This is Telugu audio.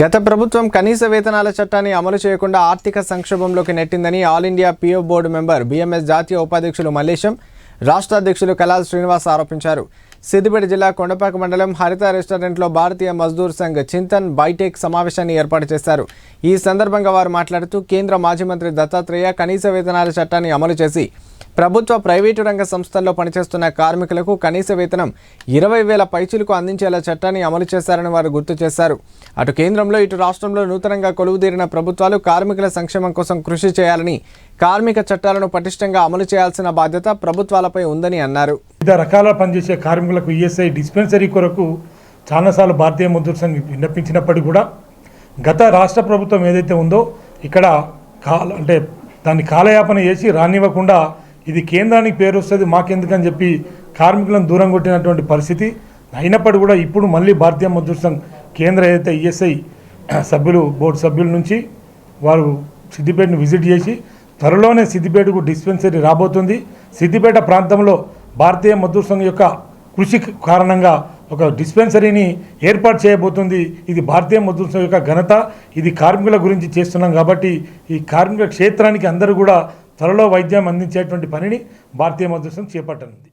గత ప్రభుత్వం కనీస వేతనాల చట్టాన్ని అమలు చేయకుండా ఆర్థిక సంక్షోభంలోకి నెట్టిందని all India PO board member BMS జాతీయ ఉపాధ్యక్షులు మల్లేశం రాష్ట్ర అధ్యక్షులు కలాల్ శ్రీనివాస్ ఆరోపించారు. సిద్దిపేట జిల్లా కొండపాక మండలం హరిత రెస్టారెంట్లో భారతీయ మజ్దూర్ సంఘ్ చింతన్ బైటెక్ సమావేశాన్ని ఏర్పాటు చేశారు. ఈ సందర్భంగా వారు మాట్లాడుతూ కేంద్ర మాజీ మంత్రి దత్తాత్రేయ కనీస వేతనాల చట్టాన్ని అమలు చేసి ప్రభుత్వ ప్రైవేటు రంగ సంస్థల్లో పనిచేస్తున్న కార్మికులకు కనీస వేతనం ఇరవై వేల పైచులకు అందించేలా చట్టాన్ని అమలు చేశారని వారు గుర్తు చేశారు. అటు కేంద్రంలో ఇటు రాష్ట్రంలో నూతనంగా కొలువుదీరిన ప్రభుత్వాలు కార్మికుల సంక్షేమం కోసం కృషి చేయాలని కార్మిక చట్టాలను పటిష్టంగా అమలు చేయాల్సిన బాధ్యత ప్రభుత్వాలపై ఉందని అన్నారు. వివిధ రకాల పనిచేసే కార్మికులకు ఈఎస్ఐ డిస్పెన్సరీ కొరకు చాలాసార్లు భారతీయ మజ్దూర్ సంఘ్ విన్నపించినప్పటికీ కూడా గత రాష్ట్ర ప్రభుత్వం ఏదైతే ఉందో ఇక్కడ కాల అంటే దాన్ని కాలయాపన చేసి రానివ్వకుండా ఇది కేంద్రానికి పేరు వస్తుంది మాకెందుకని చెప్పి కార్మికులను దూరం కొట్టినటువంటి పరిస్థితి. అయినప్పటికీ కూడా ఇప్పుడు మళ్ళీ భారతీయ మజ్దూర్ సంఘ్ కేంద్ర ఏదైతే ఈఎస్ఐ సభ్యులు బోర్డు సభ్యుల నుంచి వారు సిద్దిపేటను విజిట్ చేసి త్వరలోనే సిద్దిపేటకు డిస్పెన్సరీ రాబోతుంది. సిద్దిపేట ప్రాంతంలో భారతీయ మజ్దూర్ సంఘ్ యొక్క కృషి కారణంగా ఒక డిస్పెన్సరీని ఏర్పాటు చేయబోతుంది. ఇది భారతీయ మజ్దూర్ సంఘ్ యొక్క ఘనత. ఇది కార్మికుల గురించి చేస్తున్నాం కాబట్టి ఈ కార్మిక క్షేత్రానికి అందరూ కూడా త్వరలో వైద్యం అందించేటువంటి పనిని భారతీయ మధ్యస్థం చేపట్టనుంది.